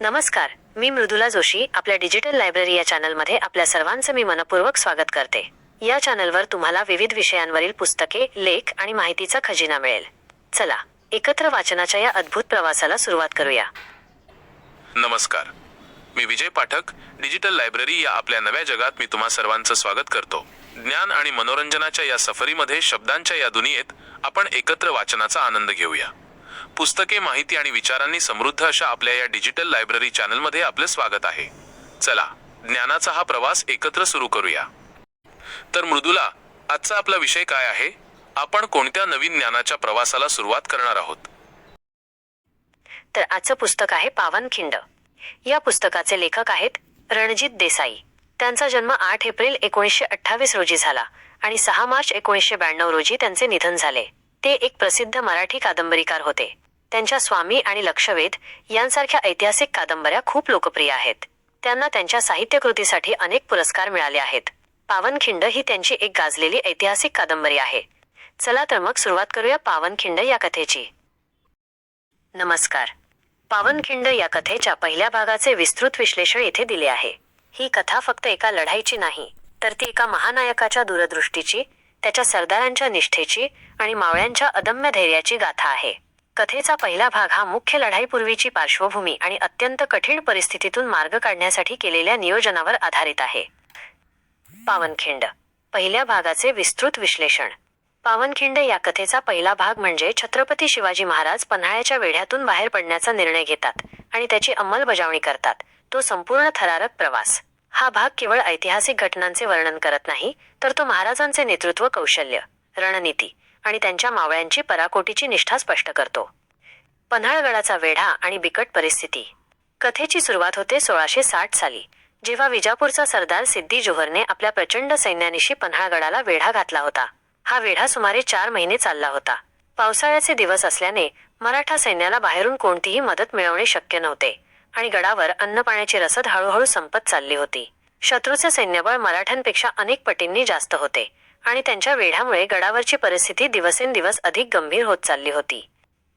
नमस्कार मी मृदुला जोशी आपल्या digital library या चॅनलमध्ये आपल्या सर्वांचं मी मनपूर्वक स्वागत करते. या चॅनलवर तुम्हाला विविध विषयांवरील पुस्तके लेख आणि माहितीचा खजिना मिळेल. चला एकत्र वाचनाच्या या अद्भुत प्रवासाला सुरुवात करूया. नमस्कार. मी विजय पाठक डिजिटल लायब्ररी या आपल्या नव्या जगात मी तुम्हा सर्वांचं स्वागत करतो. ज्ञान आणि मनोरंजनाच्या या सफरीमध्ये शब्दांच्या या दुनियेत आपण एकत्र वाचनाचा आनंद घेऊया. पुस्तके माहिती आणि विचारांनी समृद्ध अशा आपल्या या डिजिटल लायब्ररी चॅनलमध्ये आपलं स्वागत आहे. चला ज्ञानाचा हा प्रवास एकत्र सुरू करूया. तर मृदुला आजचा आपला विषय काय आहे? आपण कोणत्या नवीन ज्ञानाच्या प्रवासाला सुरुवात करणार आहोत? तर आजचं पुस्तक आहे पावनखिंड. या पुस्तकाचे लेखक आहेत रणजित देसाई. त्यांचा जन्म आठ एप्रिल एकोणीसशे अठ्ठावीस रोजी झाला आणि सहा मार्च एकोणीसशे ब्याण्णव रोजी त्यांचे निधन झाले. ते एक प्रसिद्ध मराठी कादंबरीकार होते. त्यांच्या स्वामी आणि लक्षवेध यांसारख्या ऐतिहासिक कादंबऱ्या खूप लोकप्रिय आहेत. त्यांना त्यांच्या साहित्यकृतीसाठी अनेक पुरस्कार मिळाले आहेत. पावनखिंड ही त्यांची एक गाजलेली ऐतिहासिक कादंबरी आहे. चला तर मग सुरुवात करूया पावनखिंड या कथेची. नमस्कार. पावनखिंड या कथेच्या पहिल्या भागाचे विस्तृत विश्लेषण येथे दिले आहे. ही कथा फक्त एका लढाईची नाही तर ती एका महानायकाच्या दूरदृष्टीची त्याच्या सरदारांच्या निष्ठेची आणि मावळ्यांच्या अदम्य धैर्याची गाथा आहे. कथेचा पहिला भाग हा मुख्य लढाईपूर्वीची पार्श्वभूमी आणि अत्यंत कठीण परिस्थितीतून मार्ग काढण्यासाठी केलेल्या नियोजनावर आधारित आहे. पावनखिंड. पहिल्या भागाचे विस्तृत विश्लेषण. पावनखिंड या कथेचा पहिला भाग म्हणजे छत्रपती शिवाजी महाराज पन्हाळ्याच्या वेढ्यातून बाहेर पडण्याचा निर्णय घेतात आणि त्याची अंमलबजावणी करतात. तो संपूर्ण थरारक प्रवास. हा भाग केवळ ऐतिहासिक घटनांचे वर्णन करत नाही तर तो महाराजांचे नेतृत्व कौशल्य रणनीती आणि त्यांच्या मावळ्यांची पराकोटीची निष्ठा स्पष्ट करतो. पन्हाळगडाचा वेढा आणि बिकट परिस्थिती. कथेची सुरुवात होते सोळाशे साठ साली जेव्हा विजापूरचा सरदार सिद्धी जोहरने आपल्या प्रचंड सैन्यानिशी पन्हाळगडाला वेढा घातला होता. हा वेढा सुमारे चार महिने चालला होता. पावसाळ्याचे दिवस असल्याने मराठा सैन्याला बाहेरून कोणतीही मदत मिळवणे शक्य नव्हते आणि गडावर अन्नपाण्याची रसद हळूहळू संपत चालली होती. शत्रूचे सैन्यबळ मराठ्यांपेक्षा अनेक पटींनी जास्त होते आणि त्यांच्या वेढ्यामुळे गडावरची परिस्थिती दिवसेंदिवस अधिक गंभीर होत चालली होती.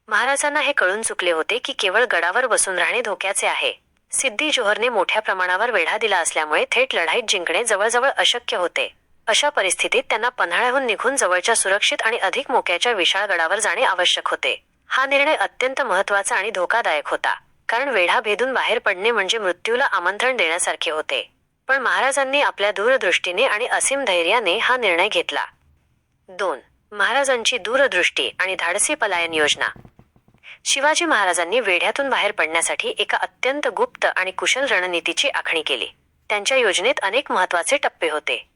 महाराजांना हे कळून चुकले होते की केवळ गडावर बसून राहणे धोक्याचे आहे. सिद्धी जोहरने मोठ्या प्रमाणावर वेढा दिला असल्यामुळे थेट लढाईत जिंकणे जवळजवळ अशक्य होते. अशा परिस्थितीत त्यांना पन्हाळ्याहून निघून जवळच्या सुरक्षित आणि अधिक मोक्याच्या विशाळ गडावर जाणे आवश्यक होते. हा निर्णय अत्यंत महत्त्वाचा आणि धोकादायक होता कारण वेढा भेदून बाहेर पडणे म्हणजे मृत्यूला आमंत्रण देण्यासारखे होते. पण महाराजांनी आपल्या दूरदृष्टीने आणि असीम धैर्याने हा निर्णय घेतला. दोन महाराजांची दूरदृष्टी आणि धाडसी पलायन योजना. शिवाजी महाराजांनी वेढ्यातून बाहेर पडण्यासाठी एका अत्यंत गुप्त आणि कुशल रणनीतीची आखणी केली. त्यांच्या योजनेत अनेक महत्त्वाचे टप्पे होते.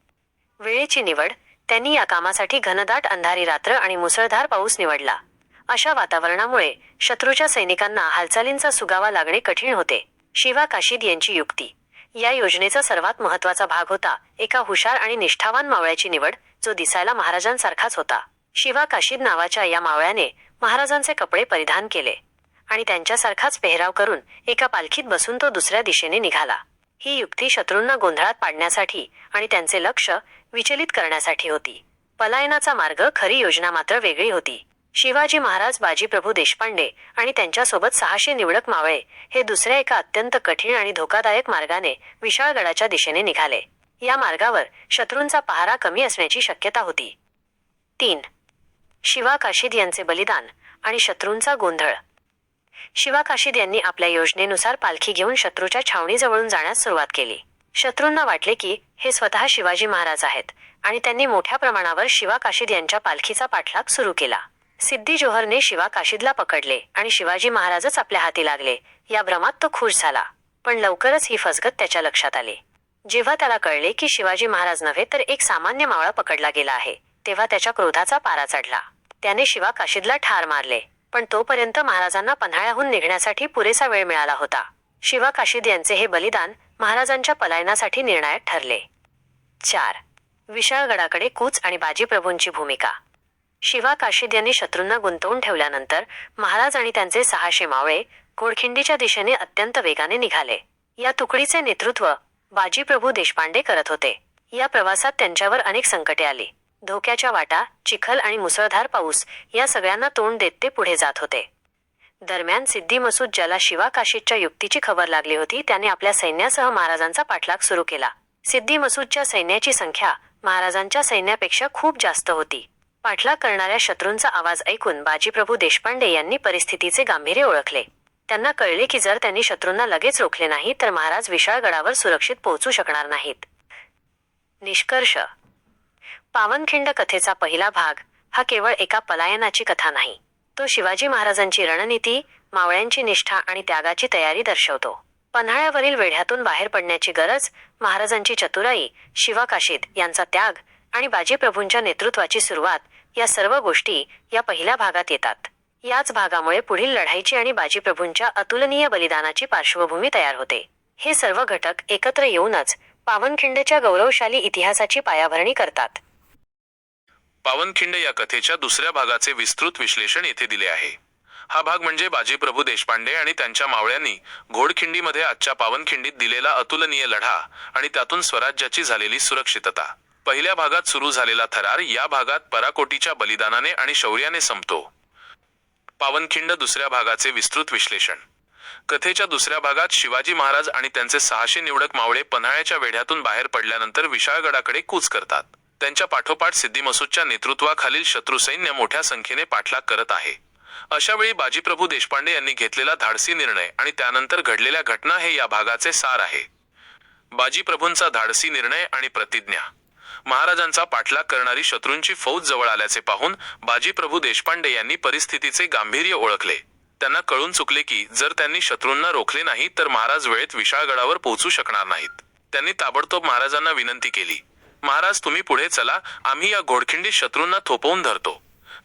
वेळेची निवड त्यांनी या कामासाठी घनदाट अंधारी रात्र आणि मुसळधार पाऊस निवडला. अशा वातावरणामुळे शत्रूच्या सैनिकांना हालचालींचा सुगावा लागणे कठीण होते. शिवा काशीद यांची युक्ती या योजनेचा सर्वात महत्त्वाचा भाग होता. एका हुशार आणि निष्ठावान मावळ्याची निवड जो दिसायला महाराजांसारखाच होता. शिवा काशीद नावाच्या या मावळ्याने महाराजांचे कपडे परिधान केले आणि त्यांच्यासारखाच पेहराव करून एका पालखीत बसून तो दुसऱ्या दिशेने निघाला. ही युक्ती शत्रूंना गोंधळात पाडण्यासाठी आणि त्यांचे लक्ष विचलित करण्यासाठी होती. पलायनाचा मार्ग खरी योजना मात्र वेगळी होती. शिवाजी महाराज बाजीप्रभू देशपांडे आणि त्यांच्यासोबत सहाशे निवडक मावळे हे दुसऱ्या एका अत्यंत कठीण आणि धोकादायक मार्गाने विशाळगडाच्या दिशेने निघाले. या मार्गावर शत्रूंचा पहारा कमी असण्याची शक्यता होती. तीन. शिवा काशीद यांचे बलिदान आणि शत्रूंचा गोंधळ. शिवा काशीद यांनी आपल्या योजनेनुसार पालखी घेऊन शत्रूच्या छावणीजवळून जाण्यास सुरुवात केली. शत्रूंना वाटले की हे स्वतः शिवाजी महाराज आहेत आणि त्यांनी मोठ्या प्रमाणावर शिवा काशीद यांच्या पालखीचा पाठलाग सुरू केला. सिद्धी जोहरने शिवा काशीदला पकडले आणि शिवाजी महाराजच आपल्या हाती लागले. या भ्रमात तो खुश झाला. पण लवकरच ही फसगत त्याच्या लक्षात आली. जेव्हा त्याला कळले की शिवाजी महाराज नव्हे तर एक सामान्य मावळा पकडला गेला आहे. तेव्हा त्याच्या क्रोधाचा पारा चढला. त्याने शिवा काशीदला ठार मारले. पण तोपर्यंत महाराजांना पन्हाळ्याहून निघण्यासाठी पुरेसा वेळ मिळाला होता. शिवा काशीद यांचे हे बलिदान महाराजांच्या पलायनासाठी निर्णायक ठरले. चार. विशाळगडाकडे कूच आणि बाजीप्रभूंची भूमिका. शिवा काशीद यांनी शत्रूंना गुंतवून ठेवल्यानंतर महाराज आणि त्यांचे सहाशे मावळे घोडखिंडीच्या दिशेने अत्यंत वेगाने निघाले. या तुकडीचे नेतृत्व बाजीप्रभू देशपांडे करत होते. या प्रवासात त्यांच्यावर अनेक संकटे आली. धोक्याच्या वाटा चिखल आणि मुसळधार पाऊस या सगळ्यांना तोंड देत ते पुढे जात होते. दरम्यान सिद्धी मसूद ज्याला शिवा काशीदच्या युक्तीची खबर लागली होती त्याने आपल्या सैन्यासह महाराजांचा पाठलाग सुरू केला. सिद्धी मसूदच्या सैन्याची संख्या महाराजांच्या सैन्यापेक्षा खूप जास्त होती. पाठलाग करणाऱ्या शत्रूंचा आवाज ऐकून बाजीप्रभू देशपांडे यांनी परिस्थितीचे गांभीर्य ओळखले. त्यांना कळले की जर त्यांनी शत्रूंना लगेच रोखले नाही तर महाराज विशाळगडावर सुरक्षित पोहोचू शकणार नाहीत. निष्कर्ष. पावनखिंड कथेचा पहिला भाग हा केवळ एका पलायनाची कथा नाही. तो शिवाजी महाराजांची रणनीती मावळ्यांची निष्ठा आणि त्यागाची तयारी दर्शवतो. पन्हाळ्यावरील वेढ्यातून बाहेर पडण्याची गरज महाराजांची चतुराई शिवा काशीद यांचा त्याग आणि बाजीप्रभूंच्या नेतृत्वाची सुरुवात या सर्व गोष्टी या पहिल्या भागात येतात. याच भागामुळे पुढील लढाईची आणि बाजीप्रभूंच्या अतुलनीय बलिदानाची पार्श्वभूमी तयार होते. हे सर्व घटक एकत्र येऊनच पावनखिंडच्या गौरवशाली इतिहासाची पायाभरणी करतात. पावनखिंड या कथेच्या दुसऱ्या भागाचे विस्तृत विश्लेषण येथे दिले आहे. हा भाग म्हणजे बाजीप्रभू देशपांडे आणि त्यांच्या मावळ्यांनी घोडखिंडीमध्ये आजच्या पावनखिंडीत दिलेला अतुलनीय लढा आणि त्यातून स्वराज्याची झालेली सुरक्षितता. पहिल्या भागात सुरू झालेला थरार या भागात पराकोटीच्या बलिदानाने आणि शौर्याने संपतो. पावनखिंड दुसऱ्या भागाचे विस्तृत विश्लेषण. कथेच्या दुसऱ्या भागात शिवाजी महाराज आणि त्यांचे सहाशे निवडक मावळे पन्हाळ्याच्या वेढ्यातून बाहेर पडल्यानंतर विशाळगडाकडे कूच करतात. त्यांच्या पाठोपाठ सिद्धी मसूदच्या नेतृत्वाखालील शत्रू सैन्य मोठ्या संख्येने पाठलाग करत आहे. अशावेळी बाजीप्रभू देशपांडे यांनी घेतलेला धाडसी निर्णय आणि त्यानंतर घडलेल्या घटना हे या भागाचे सार आहे. बाजीप्रभूंचा धाडसी निर्णय आणि प्रतिज्ञा. महाराजांचा पाठलाग करणारी शत्रूंची फौज जवळ आल्याचे पाहून बाजीप्रभू देशपांडे यांनी परिस्थितीचे गांभीर्य ओळखले. त्यांना कळून चुकले की जर त्यांनी शत्रूंना रोखले नाही तर महाराज वेळेत विशाळगडावर पोहोचू शकणार नाहीत. त्यांनी ताबडतोब महाराजांना विनंती केली. महाराज तुम्ही पुढे चला. आम्ही या घोडखिंडीत शत्रूंना थोपवून धरतो.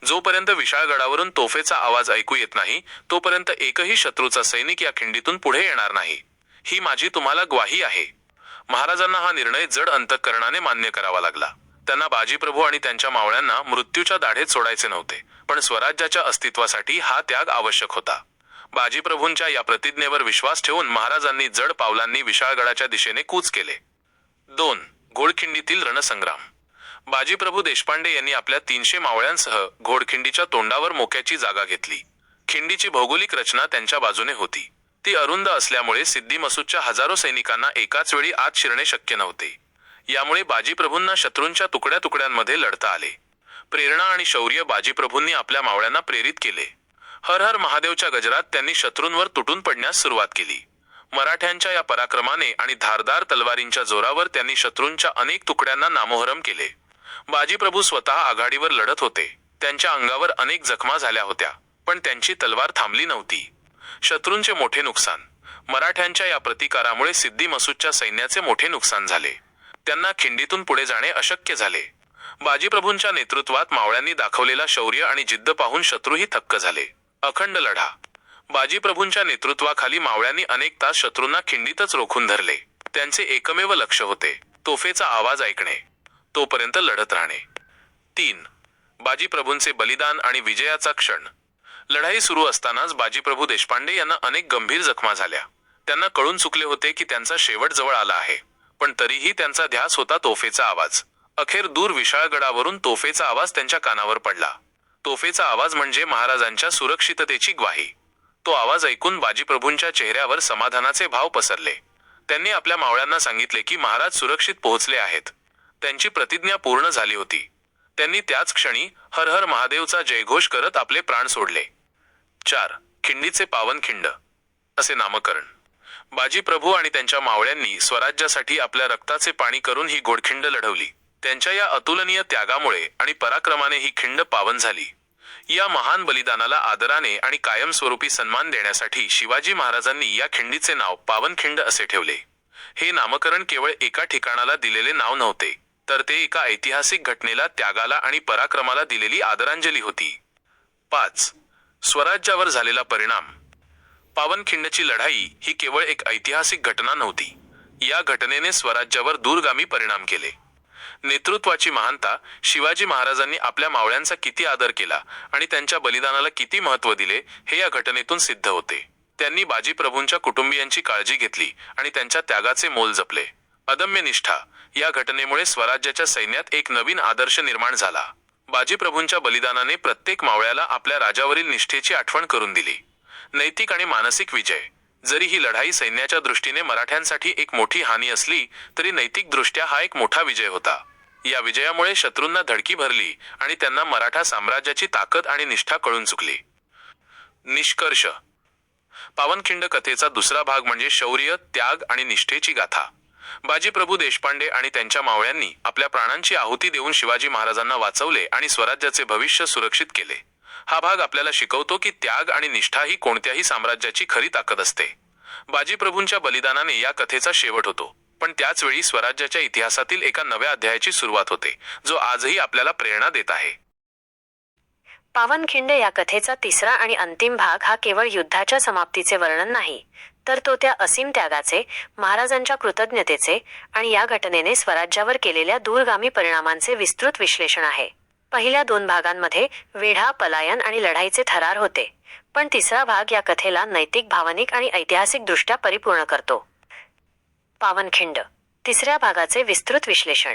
जोपर्यंत विशाळगडावरून तोफेचा आवाज ऐकू येत नाही तोपर्यंत एकही शत्रूचा सैनिक या खिंडीतून पुढे येणार नाही. ही माझी तुम्हाला ग्वाही आहे. महाराजांना हा निर्णय जड अंतःकरणाने मान्य करावा लागला. त्यांना बाजीप्रभू आणि त्यांच्या मावळ्यांना मृत्यूच्या दाढेत सोडायचे नव्हते पण स्वराज्याच्या अस्तित्वासाठी हा त्याग आवश्यक होता. बाजीप्रभूंच्या या प्रतिज्ञेवर विश्वास ठेवून महाराजांनी जड पावलांनी विशाळगडाच्या दिशेने कूच केले. दोन घोडखिंडीतील रणसंग्राम. बाजीप्रभू देशपांडे यांनी आपल्या तीनशे मावळ्यांसह घोडखिंडीच्या तोंडावर मोक्याची जागा घेतली. खिंडीची भौगोलिक रचना त्यांच्या बाजूने होती. ती अरुंद असल्यामुळे सिद्धी मसूदच्या हजारो सैनिकांना एकाच वेळी आत शिरणे शक्य नव्हते. यामुळे बाजीप्रभूंना शत्रूंच्या तुकड्या तुकड्यांमध्ये लढता आले. प्रेरणा आणि शौर्य बाजीप्रभूंनी आपल्या मावळ्यांना प्रेरित केले. हर हर महादेवच्या गजरात त्यांनी शत्रूंवर तुटून पडण्यास सुरुवात केली. मराठ्यांच्या या पराक्रमाने आणि धारदार तलवारींच्या जोरावर त्यांनी शत्रूंच्या अनेक तुकड्यांना नामोहरम केले. बाजीप्रभू स्वतः आघाडीवर लढत होते. त्यांच्या अंगावर अनेक जखमा झाल्या होत्या पण त्यांची तलवार थांबली नव्हती. शत्रूंचे मोठे नुकसान. मराठ्यांच्या या प्रतिकारामुळे सिद्धी मसूदच्या सैन्याचे मोठे नुकसान झाले. त्यांना खिंडीतून पुढे जाणे अशक्य झाले. बाजीप्रभूंच्या नेतृत्वात मावळ्यांनी दाखवलेला शौर्य आणि जिद्द पाहून शत्रूही थक्क झाले. अखंड लढा. बाजीप्रभूंच्या नेतृत्वाखाली मावळ्यांनी अनेक तास शत्रूंना खिंडीतच रोखून धरले. त्यांचे एकमेव लक्ष होते. तोफेचा आवाज ऐकणे. तोपर्यंत लढत राहणे. तीन. बाजीप्रभूंचे बलिदान आणि विजयाचा क्षण. लढाई सुरू असतानाच बाजीप्रभू देशपांडे यांना अनेक गंभीर जखमा झाल्या. त्यांना कळून चुकले होते की त्यांचा शेवट जवळ आला आहे. पण तरीही त्यांचा ध्यास होता तोफेचा आवाज. अखेर दूर विशाळगडावरून तोफेचा आवाज त्यांच्या कानावर पडला. तोफेचा आवाज म्हणजे महाराजांच्या सुरक्षिततेची ग्वाही. तो आवाज ऐकून बाजीप्रभूंच्या चेहऱ्यावर समाधानाचे भाव पसरले. त्यांनी आपल्या मावळ्यांना सांगितले की महाराज सुरक्षित पोहोचले आहेत. त्यांची प्रतिज्ञा पूर्ण झाली होती. त्यांनी त्याच क्षणी हर हर महादेवचा जयघोष करत आपले प्राण सोडले. चार खिंडीचे पावनखिंड असे नामकरण. बाजी प्रभू आणि त्यांच्या मावळ्यांनी स्वराज्यासाठी आपल्या रक्ताचे पाणी करून ही गोडखिंड लढवली. त्यांच्या या अतुलनीय त्यागामुळे आणि पराक्रमाने ही खिंड पावन झाली. या महान बलिदानाला आदराने आणि कायमस्वरूपी सन्मान देण्यासाठी शिवाजी महाराजांनी या खिंडीचे नाव पावनखिंड असे ठेवले. हे नामकरण केवळ एका ठिकाणाला दिलेले नाव नव्हते तर ते एका ऐतिहासिक घटनेला त्यागाला आणि पराक्रमाला दिलेली आदरांजली होती. पाच स्वराज्यावर झालेला परिणाम. पावनखिंडची लढाई ही केवळ एक ऐतिहासिक घटना नव्हती. या घटनेने स्वराज्यावर दूरगामी परिणाम केले. नेतृत्वाची महानता शिवाजी महाराजांनी आपल्या मावळ्यांचा किती आदर केला आणि त्यांच्या बलिदानाला किती महत्त्व दिले हे या घटनेतून सिद्ध होते. त्यांनी बाजीप्रभूंच्या कुटुंबियांची काळजी घेतली आणि त्यांच्या त्यागाचे मोल जपले. अदम्य निष्ठा या घटनेमुळे स्वराज्याच्या सैन्यात एक नवीन आदर्श निर्माण झाला. बाजीप्रभूंच्या बलिदानाने प्रत्येक मावळ्याला आपल्या राजावरील निष्ठेची आठवण करून दिली. नैतिक आणि मानसिक विजय. जरी ही लढाई सैन्याच्या दृष्टीने मराठ्यांसाठी एक मोठी हानी असली तरी नैतिकदृष्ट्या हा एक मोठा विजय होता. या विजयामुळे शत्रूंना धडकी भरली आणि त्यांना मराठा साम्राज्याची ताकद आणि निष्ठा कळून चुकली. निष्कर्ष. पावनखिंड कथेचा दुसरा भाग म्हणजे शौर्य त्याग आणि निष्ठेची गाथा. बाजीप्रभू देशपांडे आणि त्यांच्या मावळ्यांनी आपल्या प्राणांची आहुती देऊन शिवाजी महाराजांना वाचवले आणि स्वराज्याचे भविष्य सुरक्षित केले. हा भाग आपल्याला शिकवतो की त्याग आणि निष्ठा ही कोणत्याही साम्राज्याची खरी ताकद असते. बाजीप्रभूंच्या बलिदानाने या कथेचा शेवट होतो पण त्याच वेळी स्वराज्याच्या इतिहासातील एका नव्या अध्यायाची सुरुवात होते जो आजही आपल्याला प्रेरणा देत आहे. पावनखिंड या कथेचा तिसरा आणि अंतिम भाग हा केवळ युद्धाच्या समाप्तीचे वर्णन नाही तर तो त्या असीम त्यागाचे महाराजांच्या कृतज्ञतेचे आणि या घटनेने स्वराज्यावर केलेल्या दूरगामी परिणामांचे विस्तृत विश्लेषण आहे. पहिल्या दोन भागांमध्ये वेढा पलायन आणि लढाईचे थरार होते पण तिसरा भाग या कथेला नैतिक भावनिक आणि ऐतिहासिक दृष्ट्या परिपूर्ण करतो. पावनखिंड तिसऱ्या भागाचे विस्तृत विश्लेषण.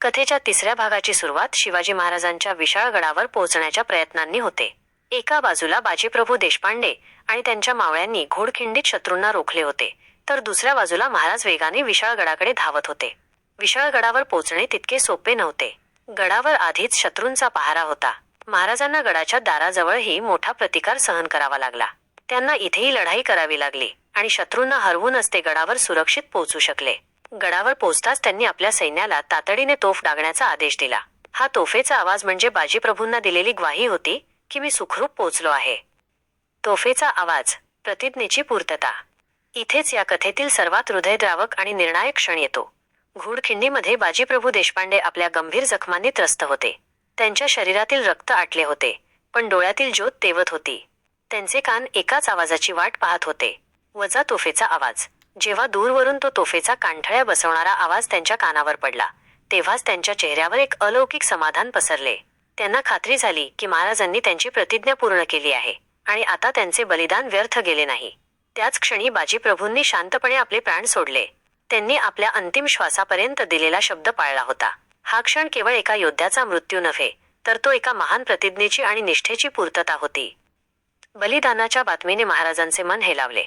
कथेच्या तिसऱ्या भागाची सुरुवात शिवाजी महाराजांच्या विशाळगडावर पोहोचण्याच्या प्रयत्नांनी होते. एका बाजूला बाजीप्रभू देशपांडे आणि त्यांच्या मावळ्यांनी घोडखिंडीत शत्रूंना रोखले होते तर दुसऱ्या बाजूला महाराज वेगाने विशाळगडाकडे धावत होते. विशाळगडावर पोचणे तितके सोपे नव्हते. गडावर आधीच शत्रूंचा पहारा होता. महाराजांना गडाच्या दाराजवळही मोठा प्रतिकार सहन करावा लागला. त्यांना इथेही लढाई करावी लागली आणि शत्रूंना हरवूनच ते गडावर सुरक्षित पोहोचू शकले. गडावर पोहोचताच त्यांनी आपल्या सैन्याला तातडीने तोफ डागण्याचा आदेश दिला. हा तोफेचा आवाज म्हणजे बाजीप्रभूंना दिलेली ग्वाही होती की मी सुखरूप पोचलो आहे. तोफेचा आवाज प्रतिज्ञेची पूर्तता. इथेच या कथेतील सर्वात हृदयद्रावक आणि निर्णायक क्षण येतो. घोडखिंडीमध्ये बाजीप्रभू देशपांडे आपल्या गंभीर जखमांनी त्रस्त होते. त्यांच्या शरीरातील रक्त आटले होते पण डोळ्यातील ज्योत तेवत होती. त्यांचे कान एकाच आवाजाची वाट पाहत होते. वजा तोफेचा आवाज. जेव्हा दूरवरून तो तोफेचा कांठळ्या बसवणारा आवाज त्यांच्या कानावर पडला तेव्हाच त्यांच्या चेहऱ्यावर एक अलौकिक समाधान पसरले. त्यांना खात्री झाली की महाराजांनी त्यांची प्रतिज्ञा पूर्ण केली आहे आणि आता त्यांचे बलिदान व्यर्थ गेले नाही. त्याच क्षणी बाजीप्रभूंनी शांतपणे आपले प्राण सोडले. त्यांनी आपल्या अंतिम श्वासापर्यंत दिलेला शब्द पाळला होता. हा क्षण केवळ एका योद्ध्याचा मृत्यू नव्हे तर तो एका महान प्रतिज्ञेची आणि निष्ठेची पूर्तता होती. बलिदानाच्या बातमीने महाराजांचे मन हेलावले.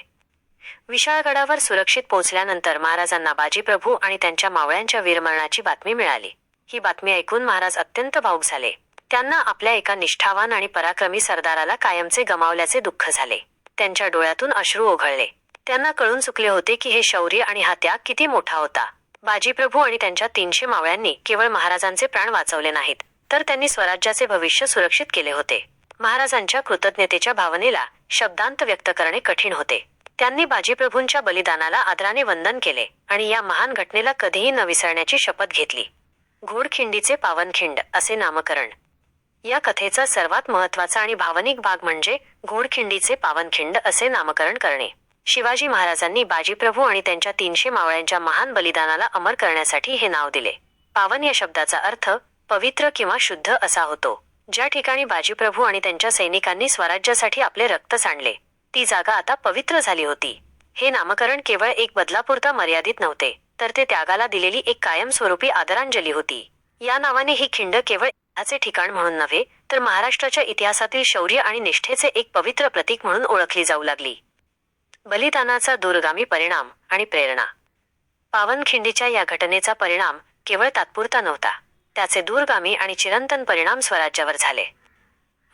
विशाळगडावर सुरक्षित पोहोचल्यानंतर महाराजांना बाजीप्रभू आणि त्यांच्या मावळ्यांच्या वीरमरणाची बातमी मिळाली. ही बातमी ऐकून महाराज अत्यंत भावुक झाले. त्यांना आपल्या एका निष्ठावान आणि पराक्रमी सरदाराला कायमचे गमावल्याचे दुःख झाले. त्यांच्या डोळ्यातून अश्रू ओघळले. त्यांना कळून चुकले होते की हे शौर्य आणि हा त्याग किती मोठा होता. बाजीप्रभू आणि त्यांच्या तीनशे मावळ्यांनी केवळ महाराजांचे प्राण वाचवले नाहीत तर त्यांनी स्वराज्याचे भविष्य सुरक्षित केले होते. महाराजांच्या कृतज्ञतेच्या भावनेला शब्दांत व्यक्त करणे कठीण होते. त्यांनी बाजीप्रभूंच्या बलिदानाला आदराने वंदन केले आणि या महान घटनेला कधीही न विसरण्याची शपथ घेतली. घोडखिंडीचे पावनखिंड असे नामकरण. या कथेचा सर्वात महत्त्वाचा आणि भावनिक भाग म्हणजे घोडखिंडीचे पावनखिंड असे नामकरण करणे. शिवाजी महाराजांनी बाजीप्रभू आणि त्यांच्या तीनशे मावळ्यांच्या महान बलिदानाला अमर करण्यासाठी हे नाव दिले. पावन या शब्दाचा अर्थ पवित्र किंवा शुद्ध असा होतो. ज्या ठिकाणी बाजीप्रभू आणि त्यांच्या सैनिकांनी स्वराज्यासाठी आपले रक्त सांडले ती जागा आता पवित्र झाली होती. हे नामकरण केवळ एक बदलापुरता मर्यादित नव्हते तर ते त्यागाला दिलेली एक कायमस्वरूपी आदरांजली होती. या नावाने ही खिंड केवळ युद्धाचे ठिकाण म्हणून नव्हे तर महाराष्ट्राच्या इतिहासातील शौर्य आणि निष्ठेचे एक पवित्र प्रतीक म्हणून ओळखली जाऊ लागली. बलिदानाचा दूरगामी परिणाम आणि प्रेरणा. पावनखिंडीच्या या घटनेचा परिणाम केवळ तात्पुरता नव्हता त्याचे दूरगामी आणि चिरंतन परिणाम स्वराज्यावर झाले.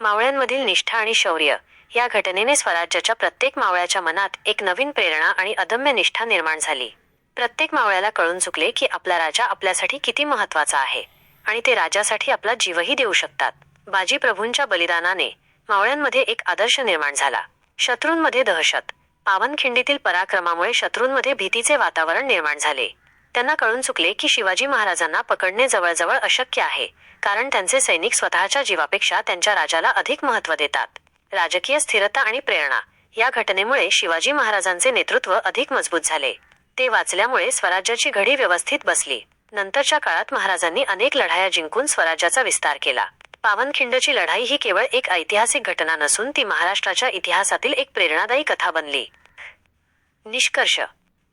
मावळ्यांमधील निष्ठा आणि शौर्य या घटनेने स्वराज्याच्या प्रत्येक मावळ्याच्या मनात एक नवीन प्रेरणा आणि अदम्य निष्ठा निर्माण झाली. प्रत्येक मावळ्याला कळून चुकले की आपला राजा आपल्यासाठी किती महत्त्वाचा आहे. आणि ते राजासाठी आपला जीवही देऊ शकतात. बाजी प्रभूंच्या बलिदानाने मावळ्यांमध्ये एक आदर्श निर्माण झाला. शत्रूंमध्ये दहशत. पावनखिंडीतील पराक्रमामुळे शत्रूंमध्ये भीतीचे वातावरण निर्माण झाले. त्यांना कळून चुकले की शिवाजी महाराजांना पकडणे जवळजवळ अशक्य आहे कारण त्यांचे सैनिक स्वतःच्या जीवापेक्षा त्यांच्या राजाला अधिक महत्त्व देतात. राजकीय स्थिरता आणि प्रेरणा या घटनेमुळे शिवाजी महाराजांचे नेतृत्व अधिक मजबूत झाले. ते वाचल्यामुळे स्वराज्याची घडी व्यवस्थित बसली. नंतरच्या काळात महाराजांनी अनेक लढाया जिंकून स्वराज्याचा विस्तार केला. पावनखिंडची लढाई ही केवळ एक ऐतिहासिक घटना नसून ती महाराष्ट्राच्या इतिहासातील एक प्रेरणादायी कथा बनली. निष्कर्ष.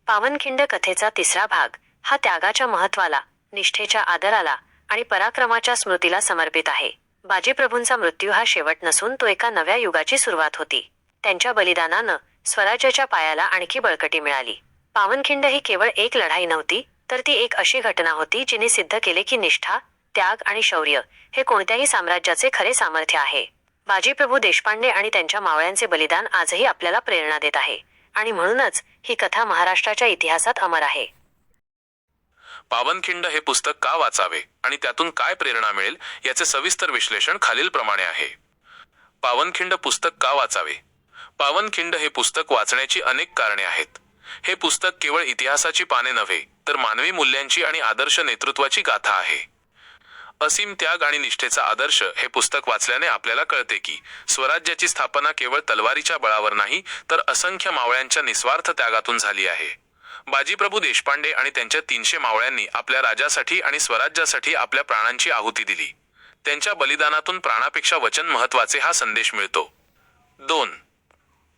पावनखिंड कथेचा तिसरा भाग हा त्यागाच्या महत्वाला निष्ठेच्या आदराला आणि पराक्रमाच्या स्मृतीला समर्पित आहे. बाजीप्रभूंचा मृत्यू हा शेवट नसून तो एका नव्या युगाची सुरुवात होती. त्यांच्या बलिदानानं स्वराज्याच्या पायाला आणखी बळकटी मिळाली. पावनखिंड ही केवळ एक लढाई नव्हती तर ती एक अशी घटना होती जिने सिद्ध केले की निष्ठा त्याग आणि शौर्य हे कोणत्याही साम्राज्याचे खरे सामर्थ्य आहे. बाजीप्रभू देशपांडे आणि त्यांच्या मावळ्यांचे बलिदान आजही आपल्याला प्रेरणा देत आहे आणि म्हणूनच ही कथा महाराष्ट्राच्या इतिहासात अमर आहे. पावनखिंड हे पुस्तक का वाचावे आणि त्यातून काय प्रेरणा मिळेल याचे सविस्तर विश्लेषण खालीलप्रमाणे आहे. पावनखिंड पुस्तक का वाचावे? पावनखिंड हे पुस्तक वाचण्याची अनेक कारणे आहेत. हे पुस्तक केवळ इतिहासाची पाने नव्हे तर मानवी मूल्यांची आणि आदर्श नेतृत्वाची गाथा आहे. असीम त्याग आणि निष्ठेचा आदर्श हे पुस्तक वाचल्याने आपल्याला कळते की स्वराज्याची स्थापना केवळ तलवारीच्या बळावर नाही तर असंख्य मावळ्यांच्या निस्वार्थ त्यागातून झाली आहे. बाजीप्रभू देशपांडे आणि त्यांच्या तीनशे मावळ्यांनी आपल्या राजासाठी आणि स्वराज्यासाठी आपल्या प्राणांची आहुती दिली. त्यांच्या बलिदानातून प्राणापेक्षा वचन महत्त्वाचे हा संदेश मिळतो. दोन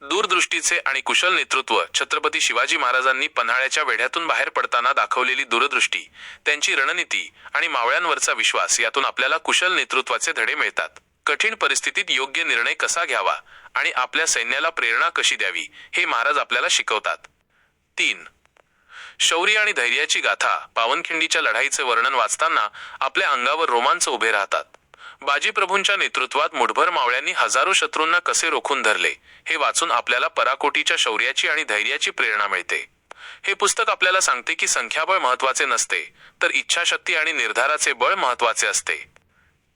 दूरदृष्टीचे आणि कुशल नेतृत्व छत्रपती शिवाजी महाराजांनी पन्हाळ्याच्या वेढ्यातून बाहेर पडताना दाखवलेली दूरदृष्टी त्यांची रणनीती आणि मावळ्यांवरचा विश्वास यातून आपल्याला कुशल नेतृत्वाचे धडे मिळतात. कठीण परिस्थितीत योग्य निर्णय कसा घ्यावा आणि आपल्या सैन्याला प्रेरणा कशी द्यावी हे महाराज आपल्याला शिकवतात. तीन. शौर्य आणि धैर्याची गाथा पावनखिंडीच्या लढाईचे वर्णन वाचताना आपल्या अंगावर रोमांच उभे राहतात. बाजीप्रभूंच्या नेतृत्वात मुठभर मावळ्यांनी हजारो शत्रूंना कसे रोखून धरले हे वाचून आपल्याला पराकोटीच्या शौर्याची आणि धैर्याची प्रेरणा मिळते. हे पुस्तक आपल्याला सांगते की संख्याबळ महत्त्वाचे नसते तर इच्छाशक्ती आणि निर्धाराचे बळ महत्त्वाचे असते.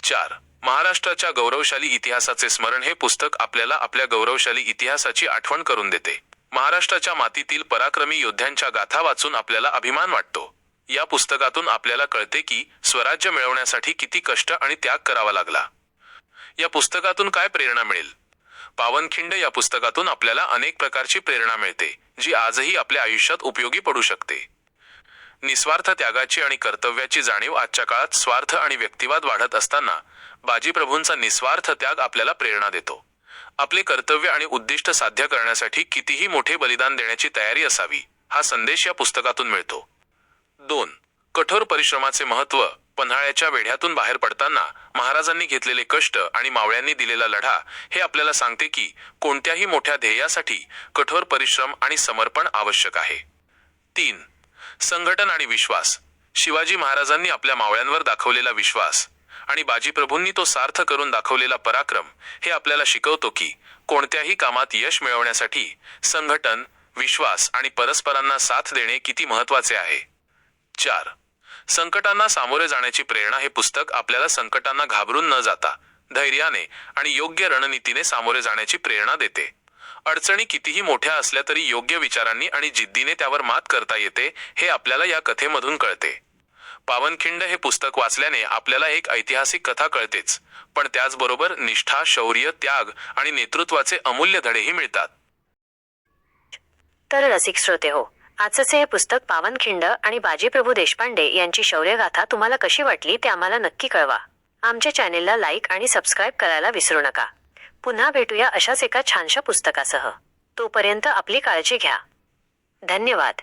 चार. महाराष्ट्राच्या गौरवशाली इतिहासाचे स्मरण हे पुस्तक आपल्याला आपल्या गौरवशाली इतिहासाची आठवण करून देते. महाराष्ट्राच्या मातीतील पराक्रमी योद्ध्यांच्या गाथा वाचून आपल्याला अभिमान वाटतो. या पुस्तकातून आपल्याला कळते की स्वराज्य मिळवण्यासाठी किती कष्ट आणि त्याग करावा लागला. या पुस्तकातून काय प्रेरणा मिळेल? पावनखिंड या पुस्तकातून आपल्याला अनेक प्रकारची प्रेरणा मिळते जी आजही आपल्या आयुष्यात उपयोगी पडू शकते. निस्वार्थ त्यागाची आणि कर्तव्याची जाणीव आजच्या काळात स्वार्थ आणि व्यक्तिवाद वाढत असताना बाजीप्रभूंचा निस्वार्थ त्याग आपल्याला प्रेरणा देतो. आपले कर्तव्य आणि उद्दिष्ट साध्य करण्यासाठी कितीही मोठे बलिदान देण्याची तयारी असावी हा संदेश या पुस्तकातून मिळतो. दोन. कठोर परिश्रमाचे महत्त्व पन्हाळ्याच्या वेढ्यातून बाहेर पडताना महाराजांनी घेतलेले कष्ट आणि मावळ्यांनी दिलेला लढा हे आपल्याला सांगते की कोणत्याही मोठ्या ध्येयासाठी कठोर परिश्रम आणि समर्पण आवश्यक आहे. तीन. संघटन आणि विश्वास. शिवाजी महाराजांनी आपल्या मावळ्यांवर दाखवलेला विश्वास आणि बाजीप्रभूंनी तो सार्थ करून दाखवलेला पराक्रम हे आपल्याला शिकवतो की कोणत्याही कामात यश मिळवण्यासाठी संघटन विश्वास आणि परस्परांना साथ देणे किती महत्त्वाचे आहे. चार. संकटांना सामोरे जाण्याची प्रेरणा हे पुस्तक आपल्याला संकटांना घाबरून न जाता धैर्याने आणि योग्य रणनीतीने सामोरे जाण्याची प्रेरणा देते. अडचणी कितीही मोठ्या असल्या तरी योग्य विचारांनी आणि जिद्दीने त्यावर मात करता येते हे आपल्याला या कथेमधून कळते. पावनखिंड हे पुस्तक वाचल्याने आपल्याला एक ऐतिहासिक कथा कळतेच पण त्याचबरोबर निष्ठा शौर्य त्याग आणि नेतृत्वाचे अमूल्य धडेही मिळतात. तर रसिक श्रोते हो आजचे हे पुस्तक पावनखिंड आणि बाजीप्रभू देशपांडे यांची शौर्यगाथा तुम्हाला कशी वाटली ते आम्हाला नक्की कळवा. आमच्या चॅनेलला लाईक आणि सबस्क्राईब करायला विसरू नका. पुन्हा भेटूया अशाच एका छानशा पुस्तकासह. तोपर्यंत आपली काळजी घ्या. धन्यवाद.